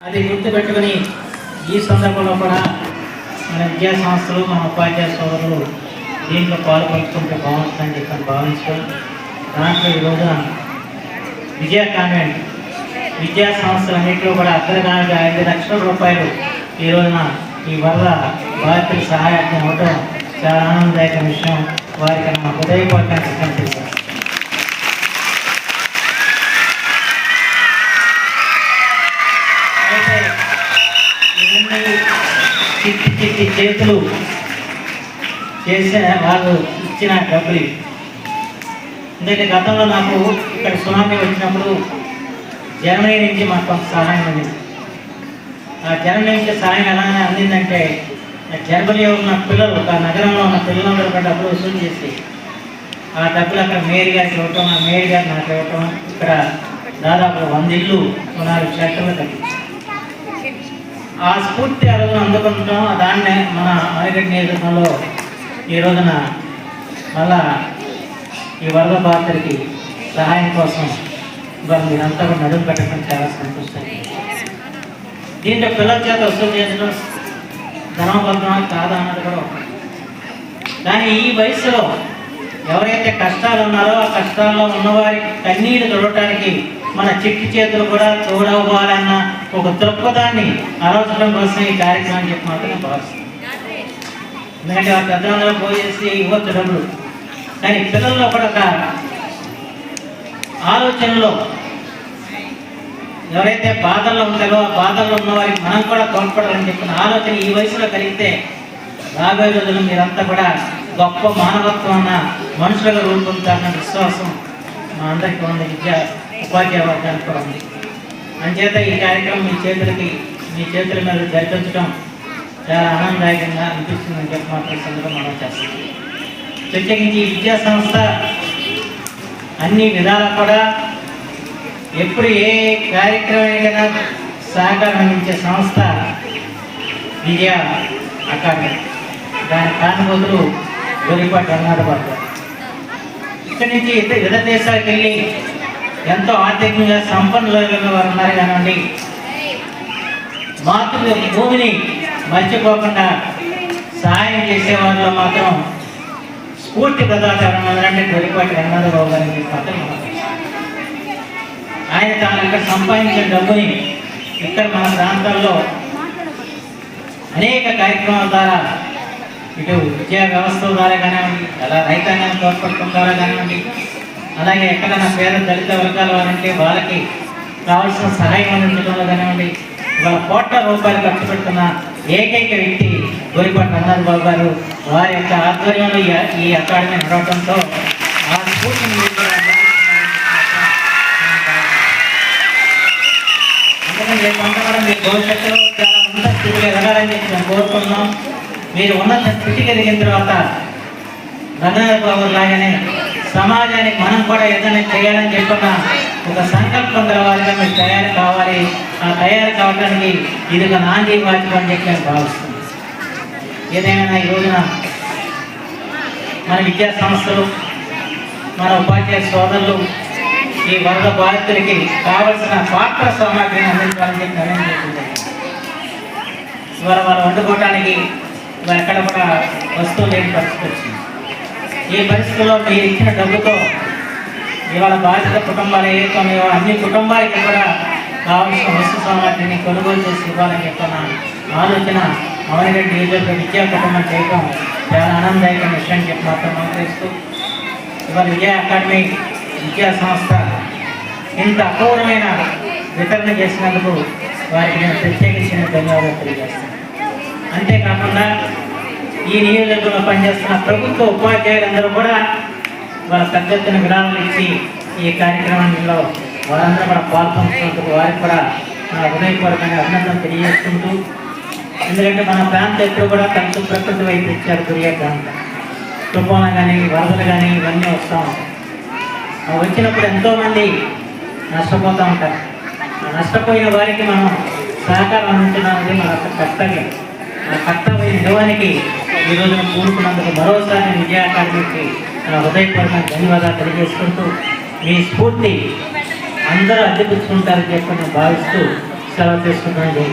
అది గుర్తుపెట్టుకుని ఈ సందర్భంలో కూడా మన విద్యా సంస్థలు మన ఉపాధ్యాయ సోదరులు దీంట్లో పాల్పంచుకుంటే బాగుంటుందని చెప్పని భావించడం దాంట్లో ఈ రోజున విజయ కాన్వెంట్ విద్యా సంస్థలన్నింటిలో కూడా అగ్రగామిగా ఐదు లక్షల రూపాయలు ఈ రోజున ఈ వరద బాధితులు సహాయార్థం అవ్వడం చాలా ఆనందదాయక విషయం. వారికి నా హృదయపూర్వకంగా ఇవన్నీ చిట్టి చిట్టి చేతులు చేసిన వాళ్ళు ఇచ్చిన డబ్బులు. ఎందుకంటే గతంలో నాకు ఇక్కడ సునామీ వచ్చినప్పుడు జర్మనీ నుంచి మాకు కొంత సహాయం అందింది ఆ జర్మనీ నుంచి సహాయం ఎలా అందిందంటే జర్మనీలో ఉన్న పిల్లలు ఒక నగరంలో ఉన్న పిల్లలందరూ కూడా డబ్బులు వసూలు చేసి ఆ డబ్బులు అక్కడ మేరీ గారికి ఇవ్వటం ఆ మేరీ గారు నాకు ఇవ్వటం ఇక్కడ దాదాపు వంద ఇల్లు ఉన్నారు షట్టర్లు కట్టించారు. ఆ స్ఫూర్తి ఆ రోజున అందుకుంటాం దాన్నే మన మరిగడ్డ నియోజకవర్గంలో ఈ రోజున మళ్ళా ఈ వరద బాధితులకి సహాయం కోసం ఇవాళ మీరంతా కూడా నడుము పెట్టడం చాలా సంతోషం దీంట్లో పిల్లల చేత వసూలు చేసిన ధనబద్ధమా కాదా అన్నది కూడా కానీ ఈ వయసులో ఎవరైతే కష్టాలు ఉన్నారో ఆ కష్టాల్లో ఉన్నవారి కన్నీరు చూడటానికి మన చిట్టి చేతులు కూడా చూడవ్వాలన్న ఒక దృక్పథాన్ని ఆలోచన కోసం ఈ కార్యక్రమం చెప్పి మాత్రం భావిస్తున్నాను ఎందుకంటే ఆ పెద్దలందరూ పోయేసి ఇవ్వచ్చు డబ్బులు కానీ పిల్లల్లో కూడా ఒక ఆలోచనలో ఎవరైతే బాధల్లో ఉంటారో ఆ బాధల్లో ఉన్న వారికి మనం కూడా తోడ్పడాలని చెప్పిన ఆలోచన ఈ వయసులో కలిగితే రాబోయే రోజులు మీరంతా కూడా గొప్ప మానవత్వం అన్న మనుషులుగా రూపొందుతారన్న విశ్వాసం మా అందరికీ ఉంది. విద్యా ఉపాధ్యాయ వర్గానికి కూడా ఉంది అంచేత ఈ కార్యక్రమం మీ చేతులకి మీ చేతుల మీద జరిపించడం చాలా ఆనందదాయకంగా అనిపిస్తుందని చెప్పి మాత్రం సందర్భం మనం చేస్తాం ప్రత్యేకించి విద్యా సంస్థ అన్ని విధాలా కూడా ఎప్పుడు ఏ కార్యక్రమానికైనా సహకారం అందించే సంస్థ విజయ అకాడమీ. దాని కారణబోతులు గొలిపాటి అన్నాడు పడతారు ఇక్కడి నుంచి ఇతర ఇతర దేశాలకు వెళ్ళి ఎంతో ఆర్థికంగా సంపన్నులైన వారు ఉన్నారు కానివ్వండి మాతృ భూమిని మర్చిపోకుండా సహాయం చేసే వారిలో మాత్రం స్ఫూర్తి ప్రదాత ఎవరంటే గొలిపాటి రంగారావు గారి ఆయన తాను ఇక్కడ సంపాదించిన డబ్బుని ఇక్కడ మన ప్రాంతాల్లో అనేక కార్యక్రమాల ద్వారా ఇటు విద్యా వ్యవస్థ ద్వారా కానివ్వండి అలా రైతాంగాన్ని తోడ్పడటం ద్వారా కానివ్వండి అలాగే ఎక్కడైనా పేద దళిత వర్గాల వారంటే వాళ్ళకి కావాల్సిన సహాయం అందించడంలో కానివ్వండి ఇవాళ కోట్ల రూపాయలు ఖర్చు పెడుతున్న ఏకైక వ్యక్తి గోరిపాటి రంగనాథ్ బాబు గారు. వారి యొక్క ఆధ్వర్యంలో ఈ- అకాడమీ నడవడంతో ఆ స్ఫూర్తిని మీరు మీరు భవిష్యత్తులో చాలా ఉన్నత స్థితిలో ఎదగాలని చెప్పి మేము కోరుకుంటున్నాం. మీరు ఉన్నత స్థితికి ఎదిగిన తర్వాత రంగనాథ్ బాబు లాగానే సమాజానికి మనం కూడా ఏదైనా చేయాలని చెప్పిన ఒక సంకల్పం గలవాలిగా మీరు తయారు కావాలి. ఆ తయారు కావడానికి ఇది ఒక నాంది వాచికం అని చెప్పి నేను భావిస్తున్నాను. ఏదైనా ఈ రోజున మన విద్యా సంస్థలు మన ఉపాధ్యాయ సోదరులు ఈ వరద బాధితులకి కావలసిన పాత్ర సామాగ్రిని అందించాలని చెప్పి నిర్ణయం చేసింది ఇవాళ వాళ్ళు వండుకోవడానికి ఇవాళ ఎక్కడ కూడా వస్తువు లేని పరిస్థితి వచ్చింది. ఈ పరిస్థితుల్లో మీరు ఇచ్చిన డబ్బుతో ఇవాళ బాధిత కుటుంబాలు ఏవైతే ఉన్నాయో అన్ని కుటుంబాలకి కూడా కావాల్సిన వస్తు సామాగ్రిని కొనుగోలు చేసి ఇవ్వాలని చెప్పిన ఆలోచన మౌనిరెడ్డి నియోజకవర్గ విద్యా కుటుంబం చేయటం చాలా ఆనందదాయకమైన విషయం చెప్పి మాత్రం మనం తెలుస్తూ ఇవాళ విజయ అకాడమీ విద్యా సంస్థ ఇంత అపూర్వమైన వితరణ చేసినందుకు వారికి నేను ప్రత్యేకించిన ధన్యవాదాలు తెలియజేస్తాను అంతేకాకుండా ఈ నియోజకవర్గంలో పనిచేస్తున్న ప్రభుత్వ ఉపాధ్యాయులందరూ కూడా వాళ్ళ పెద్ద ఎత్తున విరాళాలు ఇచ్చి ఈ కార్యక్రమంలో వారందరూ కూడా పాల్పంచుకున్నందుకు వారికి కూడా నా హృదయపూర్వకంగా అభినందన తెలియజేసుకుంటూ ఎందుకంటే మన ప్రాంతం ఎప్పుడు కూడా తనకు ప్రకృతి వైపు ఇచ్చారు గురియా ప్రాంతం తుఫాను కానీ వరదలు కానీ ఇవన్నీ వస్తాం. వచ్చినప్పుడు ఎంతోమంది నష్టపోతూ ఉంటారు. ఆ నష్టపోయిన వారికి మనం సహకారం అందించడం అనేది మన కర్తవ్యం. ఆ కర్తవ్య నిజానికి ఈ రోజున కూడుకున్నందుకు మరోసారి విజయ అకాడమీకి నా హృదయపూర్వక ధన్యవాదాలు తెలియజేసుకుంటూ మీ స్ఫూర్తి అందరూ అద్దెపుచ్చుకుంటారని చెప్పి నేను భావిస్తూ సెలవు తీసుకుంటాను